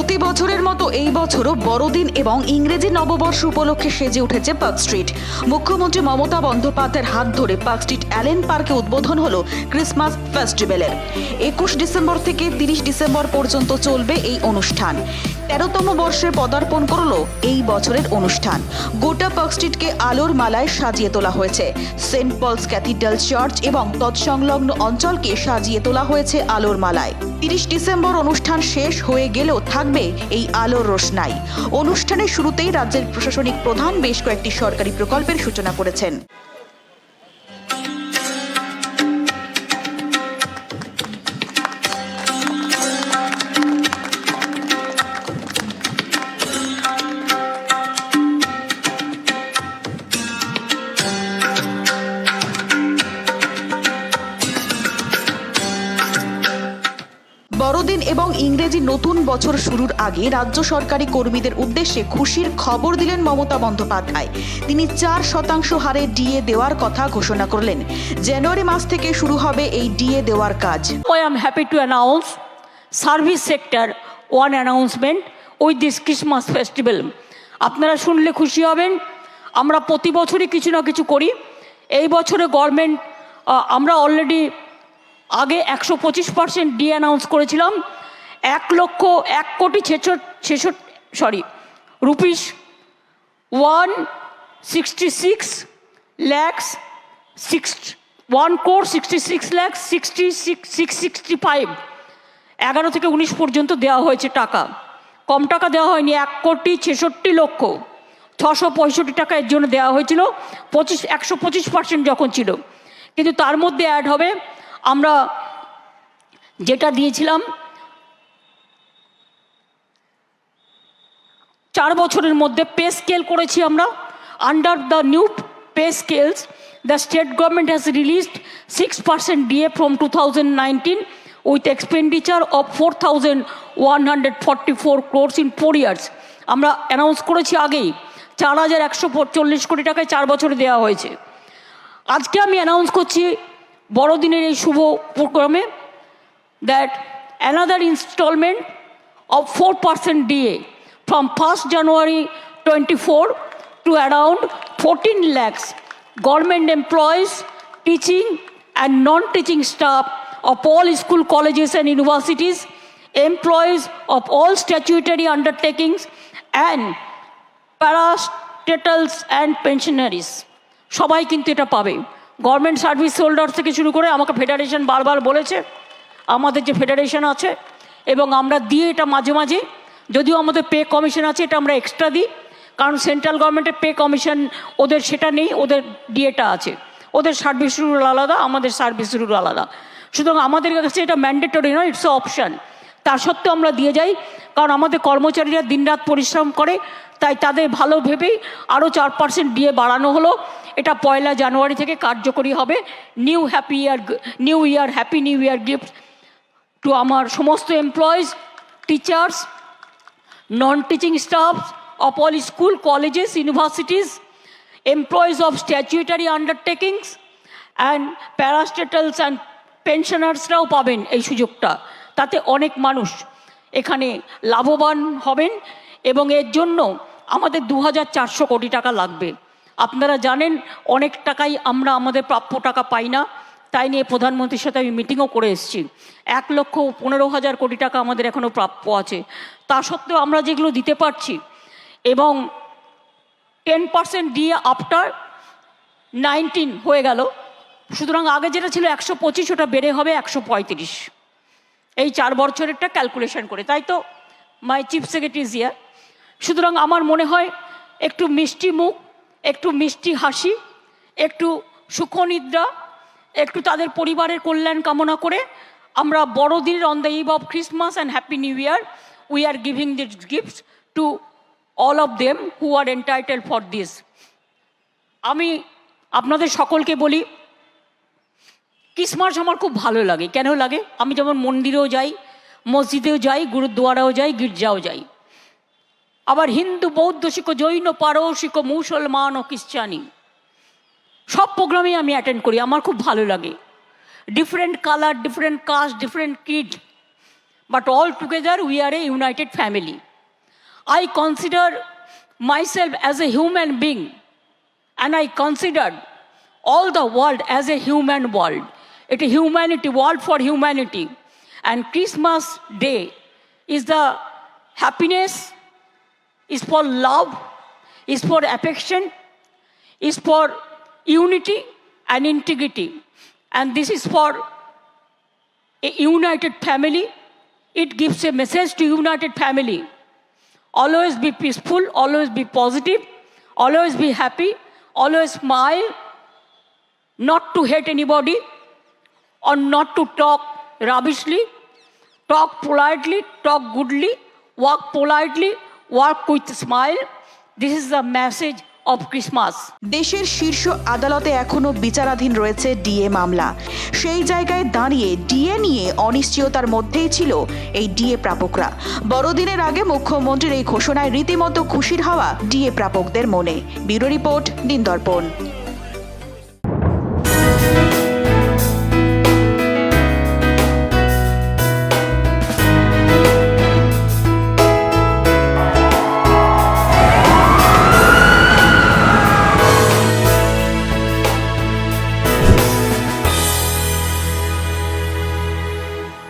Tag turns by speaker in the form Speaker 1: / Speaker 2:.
Speaker 1: প্রতি বছরের মতো এই বছরও বড়দিন এবং ইংরেজি নববর্ষ উপলক্ষে সেজে উঠেছে পার্ক স্ট্রিট। মুখ্যমন্ত্রী মমতা বন্দ্যোপাধ্যায়ের হাত ধরে পার্ক স্ট্রিট অ্যালেন পার্কে উদ্বোধন হলো ক্রিসমাস ফেস্টিভ্যালের। একুশ ডিসেম্বর থেকে তিরিশ ডিসেম্বর পর্যন্ত চলবে এই অনুষ্ঠান। তেরোতম বর্ষে পদার্পণ করল এই বছরের অনুষ্ঠান। গোটা পার্ক স্ট্রিটকে আলোর মালায় সাজিয়ে তোলা হয়েছে। সেন্ট পলস ক্যাথিড্রাল চার্চ এবং তৎসংলগ্ন অঞ্চলকে সাজিয়ে তোলা হয়েছে আলোর মালায়। তিরিশ ডিসেম্বর অনুষ্ঠান শেষ হয়ে গেলেও থাকবে এই আলোর রোশনাই। অনুষ্ঠানের শুরুতেই রাজ্যের প্রশাসনিক প্রধান বেশ কয়েকটি সরকারি প্রকল্পের সূচনা করেছেন। বড়দিন এবং ইংরেজি নতুন বছর শুরুর আগে রাজ্য সরকারি কর্মীদের উদ্দেশ্যে খুশির খবর দিলেন মমতা বন্দ্যোপাধ্যায়। তিনি চার শতাংশ হারে ডিএ দেওয়ার কথা ঘোষণা করলেন। জানুয়ারি মাস থেকে শুরু হবে এই ডিএ দেওয়ার কাজ।
Speaker 2: I am happy to announce service sector one announcement with this Christmas festival আপনারা শুনলে খুশি হবেন। আমরা প্রতি বছরই কিছু না কিছু করি। এই বছরে গভর্নমেন্ট আমরা অলরেডি আগে একশো পঁচিশ পার্সেন্ট ডি অ্যানাউন্স করেছিলাম। এক লক্ষ এক কোটি ছেষট্টি sorry rupees one sixty six lakhs six one crore sixty six lakhs sixty six six sixty five এগারো থেকে উনিশ পর্যন্ত দেওয়া হয়েছে টাকা। কম টাকা দেওয়া হয়নি, এক কোটি ছেষট্টি লক্ষ। ছশো পঁয়ষট্টি টাকা এর জন্য দেওয়া হয়েছিল। পঁচিশ একশো পঁচিশ পার্সেন্ট যখন ছিল। কিন্তু তার মধ্যে অ্যাড হবে আমরা যেটা দিয়েছিলাম, চার বছরের মধ্যে পে স্কেল করেছি আমরা under the new pay scales the state government has released six percent DA from two thousand nineteen with expenditure of four thousand one hundred forty four crores in four years আমরা announce করেছি আগেই, চার হাজার একশো চল্লিশ কোটি টাকায় চার বছরে দেওয়া হয়েছে। আজকে আমি অ্যানাউন্স করছি বড়দিনের এই শুভ উপক্রমে that another instalment of four percent DA from first January twenty four to around fourteen lakhs government employees teaching and non teaching staff of all school colleges and universities employees of all statutory undertakings and parastatals and pensioners সবাই কিন্তু এটা পাবে। Government service holder থেকে শুরু করে আমাকে federation বারবার বলেছে, আমাদের যে ফেডারেশন আছে, এবং আমরা দিয়ে এটা মাঝে মাঝে। যদিও আমাদের পে কমিশন আছে, এটা আমরা এক্সট্রা দিই, কারণ সেন্ট্রাল গভর্নমেন্টের পে কমিশন, ওদের সেটা নেই, ওদের ডিএটা আছে। ওদের সার্ভিস রুল আলাদা, আমাদের সার্ভিস রুল আলাদা। সুতরাং আমাদের কাছে এটা ম্যান্ডেটরি নয় ইটস অপশান তা সত্ত্বেও আমরা দিয়ে যাই, কারণ আমাদের কর্মচারীরা দিনরাত পরিশ্রম করে, তাই তাদের ভালো ভেবেই আরও চার পার্সেন্ট দিয়ে বাড়ানো হলো। এটা পয়লা জানুয়ারি থেকে কার্যকরী হবে। New happy year new year happy new year gift to আমার সমস্ত employees teachers non teaching staff of all school colleges universities employees of statutory undertakings and parastatals and পেনশনার্সরাও পাবেন এই সুযোগটা। তাতে অনেক মানুষ এখানে লাভবান হবেন এবং এর জন্য আমাদের দু হাজার চারশো কোটি টাকা লাগবে। আপনারা জানেন, অনেক টাকাই আমরা আমাদের প্রাপ্য টাকা পাই না। তাই নিয়ে প্রধানমন্ত্রীর সাথে আমি মিটিংও করে এসেছি। এক লক্ষ পনেরো হাজার কোটি টাকা আমাদের এখনও প্রাপ্য আছে। তা সত্ত্বেও আমরা যেগুলো দিতে পারছি এবং টেন পার্সেন্ট দিয়ে আফটার নাইনটিন হয়ে গেল, সুতরাং আগে যেটা ছিল একশো পঁচিশ, ওটা বেড়ে হবে একশো পঁয়ত্রিশ। এই চার বছরেরটা ক্যালকুলেশন করে, তাই তো? মাই চিফ সেক্রেটারি জিয়া সুতরাং আমার মনে হয় একটু মিষ্টি মুখ একটু মিষ্টি হাসি, একটু সুখনিদ্রা, একটু তাদের পরিবারের কল্যাণ কামনা করে আমরা বড়দিনের on the eve of Christmas and happy new year we are giving this gifts to all of them who are entitle for this আমি আপনাদের সকলকে বলি ক্রিসমাস আমার খুব ভালো লাগে। কেন লাগে? আমি যেমন মন্দিরেও যাই, মসজিদেও যাই, গুরুদ্বারাও যাই, গির্জাও যাই। আবার হিন্দু, বৌদ্ধ, শিখো, জৈন, পারো, শিখো, মুসলমান ও খ্রিস্টানি। সব প্রোগ্রামে আমি অ্যাটেন্ড করি, আমার খুব ভালো লাগে। Different colour different caste different kid but all together we are a united family I consider myself as a human being and I consider all the world as a human world it a humanity world for humanity and Christmas day is the happiness is for love, is for affection, is for unity and integrity. And this is for a united family. It gives a message to united family. Always be peaceful, always be positive, always be happy, always smile, not to hate anybody or not to talk rubbishly. Talk politely, talk goodly, walk politely, walk with smile. This is the message of Christmas
Speaker 1: দেশের শীর্ষ আদালতে এখনও বিচারাধীন রয়েছে DA মামলা। সেই জায়গায় দাঁড়িয়ে ডিএ নিয়ে অনিশ্চয়তার মধ্যেই ছিল এই ডিএ প্রাপকরা। বড়দিনের আগে মুখ্যমন্ত্রীর এই ঘোষণায় রীতিমতো খুশির হাওয়া ডিএ প্রাপকদের মনে। ব্যুরো রিপোর্ট দিন দর্পণ